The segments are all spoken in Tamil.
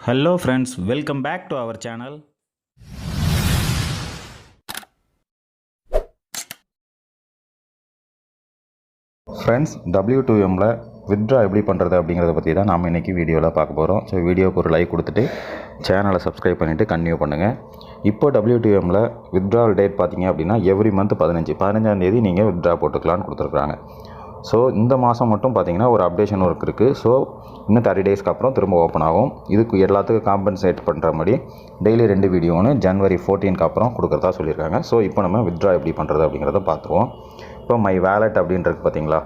Hello friends welcome back to our channel friends W two எம்மில் வித்ட்ரா எப்படி பண்ணுறது அப்படிங்கிறத பற்றி தான் நாம் இன்றைக்கி வீடியோவில் பார்க்க போகிறோம் ஸோ வீடியோக்கு ஒரு லைக் கொடுத்துட்டு சேனலை சப்ஸ்கிரைப் பண்ணிவிட்டு கன்டினியூ பண்ணுங்கள் இப்போ டபிள்யூ டூ எம்மில் வித்ட்ராவல் டேட் பார்த்தீங்க அப்படின்னா எவ்ரி மந்த் பதினஞ்சு. பதினஞ்சாந்தேதி நீங்கள் வித்ட்ரா போட்டுக்கலான்னு கொடுத்துருக்குறாங்க. ஸோ இந்த மாதம் மட்டும் பார்த்தீங்கன்னா ஒரு அப்டேஷன் ஒர்க் இருக்குது ஸோ இன்னும் தேர்ட்டி டேஸ்க்கு அப்புறம் திரும்ப ஓப்பன் ஆகும். இதுக்கு எல்லாத்துக்கும் காம்பன்சேட் பண்ணுற மாதிரி டெய்லி ரெண்டு வீடியோன்னு ஜனவரி ஃபோர்டீனுக்கு அப்புறம் கொடுக்குறதா சொல்லியிருக்காங்க. ஸோ இப்போ நம்ம வித்ட்ரா எப்படி பண்ணுறது அப்படிங்கிறத பார்த்துருவோம். இப்போ மை வேலட் அப்படின்றது பார்த்திங்களா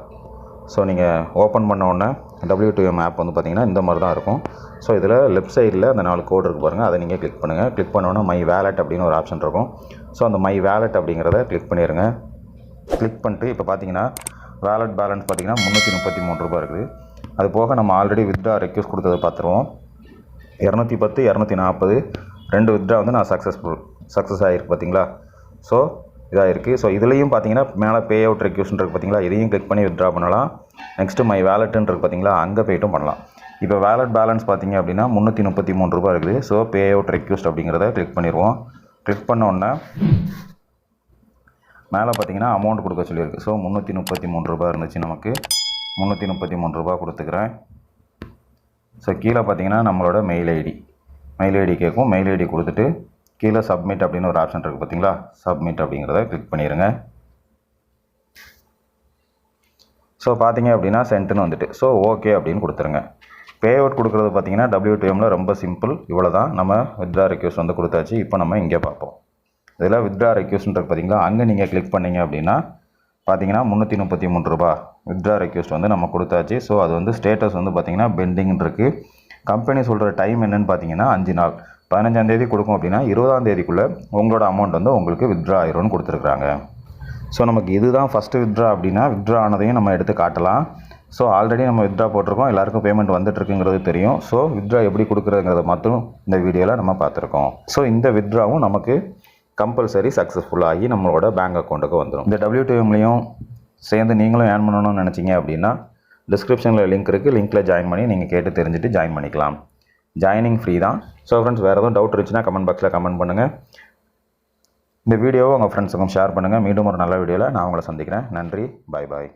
ஸோ நீங்கள் ஓப்பன் பண்ண உடனே டபிள்யூ டூஎம் ஆப் வந்து பார்த்தீங்கன்னா இந்த மாதிரி தான் இருக்கும். ஸோ இதில் லெஃப்ட் சைடில் அந்த நாலு கோடு இருக்குது பாருங்கள் அதை நீங்கள் கிளிக் பண்ணுங்கள் கிளிக் பண்ணோன்னே மை வேலட் அப்படின்னு ஒரு ஆப்ஷன் இருக்கும். ஸோ அந்த மை வேலட் அப்படிங்கிறத கிளிக் பண்ணிடுங்க கிளிக் பண்ணிட்டு இப்போ பார்த்தீங்கன்னா வேலட் பேலன்ஸ் பார்த்தீங்கன்னா முந்நூற்றி முப்பத்தி மூணு ரூபாய் இருக்குது. அது போக நம்ம ஆல்ரெடி வித்ட்ரா ரெக்யூஸ்ட் கொடுத்ததை பார்த்துருவோம். இரநூத்தி பத்து இரநூத்தி நாற்பது ரெண்டு வித்ட்ரா வந்து நான் சக்ஸஸ்ஃபுல் சக்ஸஸ் ஆகிருக்கு பார்த்தீங்களா? ஸோ இதாக இருக்குது ஸோ இதுலேயும் பார்த்தீங்கன்னா மேலே பே அவுட் ரெக்யூஸ்ட் இருக்குது பார்த்தீங்களா? இதையும் கிளிக் பண்ணி வித்ரா பண்ணலாம். நெக்ஸ்ட்டு மை வேலட்டுன்றது பார்த்தீங்களா? அங்கே போய்ட்டும் பண்ணலாம். இப்போ வேலட் பேலன்ஸ் பார்த்தீங்க அப்படின்னா முந்நூற்றி முப்பத்தி மூணு ரூபாய் இருக்குது. ஸோ பே அவுட் ரெக்யூஸ்ட் அப்படிங்கிறத கிளிக் பண்ணிடுவோம் கிளிக் பண்ணோன்னே மேலே பார்த்தீங்கன்னா அமௌண்ட் கொடுக்க சொல்லியிருக்கு. ஸோ முந்நூற்றி முப்பத்தி மூணு ரூபாய் இருந்துச்சு நமக்கு. முந்நூற்றி முப்பத்தி மூணு ரூபா கொடுத்துக்கிறேன். ஸோ கீழே பார்த்தீங்கன்னா நம்மளோட மெயில் ஐடி மெயில் ஐடி கேட்கும். மெயில் ஐடி கொடுத்துட்டு கீழே சப்மிட் அப்படின்னு ஒரு ஆப்ஷன் இருக்குது பார்த்தீங்களா? சப்மிட் அப்படிங்கிறத கிளிக் பண்ணிடுங்க ஸோ பார்த்தீங்க அப்படின்னா சென்ட்டுன்னு வந்துட்டு. ஸோ ஓகே அப்படின்னு கொடுத்துருங்க. பே அவுட் கொடுக்குறது பார்த்தீங்கன்னா டபிள்யூடிஎம்மில் ரொம்ப சிம்பிள் இவ்வளோ தான் நம்ம வித்ரா ரெக்யூஸ் வந்து கொடுத்தாச்சு. இப்போ நம்ம இங்கே பார்ப்போம். இதில் வித்ரா ரெக்யூஸ்ட்ன்றது பார்த்தீங்களா? அங்கே நீங்கள் கிளிக் பண்ணீங்க அப்படின்னா பார்த்தீங்கன்னா முந்நூற்றி முப்பத்தி மூணு ரூபா வித்ரா ரெக்யூஸ்ட் வந்து நம்ம கொடுத்தாச்சு. ஸோ அது வந்து ஸ்டேட்டஸ் வந்து பார்த்தீங்கன்னா பெண்டிங் இருக்குது கம்பெனி சொல்கிற டைம் என்னென்னு பார்த்தீங்கன்னா அஞ்சு நாள். பதினஞ்சாந்தேதி கொடுக்கும் அப்படின்னா இருபதாம் தேதிக்குள்ளே உங்களோட அமௌண்ட் வந்து உங்களுக்கு வித்ரா ஆயிரும்னு கொடுத்துருக்குறாங்க. ஸோ நமக்கு இதுதான் ஃபஸ்ட்டு வித்ரா அப்படின்னா வித்ரா ஆனதையும் நம்ம எடுத்து காட்டலாம். ஸோ ஆல்ரெடி நம்ம வித்ரா போட்டிருக்கோம். எல்லாருக்கும் பேமெண்ட் வந்துட்டுருக்குங்கிறது தெரியும். ஸோ வித்ரா எப்படி கொடுக்குறதுங்கிறத மட்டும் இந்த வீடியோவில் நம்ம பார்த்துருக்கோம். ஸோ இந்த வித்ராவும் நமக்கு கம்பல்சரி சக்ஸஸ்ஃபுல்லாகி நம்மளோட பேங்க் அக்கௌண்ட்டுக்கு வந்துடும் இந்த டபிள்யூடிஎம்லையும் சேர்ந்து நீங்களும் ஏர்ன் பண்ணணும்னு நினச்சிங்க அப்படின்னா டிஸ்கிரிப்ஷனில் லிங்க் இருக்குது லிங்க்கில் ஜாயின் பண்ணி நீங்கள் கேட்டு தெரிஞ்சுட்டு ஜாயின் பண்ணிக்கலாம். ஜாயினிங் ஃப்ரீ தான். ஸோ ஃப்ரெண்ட்ஸ் வேறு எதுவும் டவுட் இருந்துச்சுன்னா கமெண்ட் பாக்ஸில் கமெண்ட் பண்ணுங்கள் இந்த வீடியோவை உங்கள் ஃப்ரெண்ட்ஸுக்கும் ஷேர் பண்ணுங்கள் மீண்டும் ஒரு நல்ல வீடியோவில் நான் உங்களை சந்திக்கிறேன். நன்றி. பாய் பாய்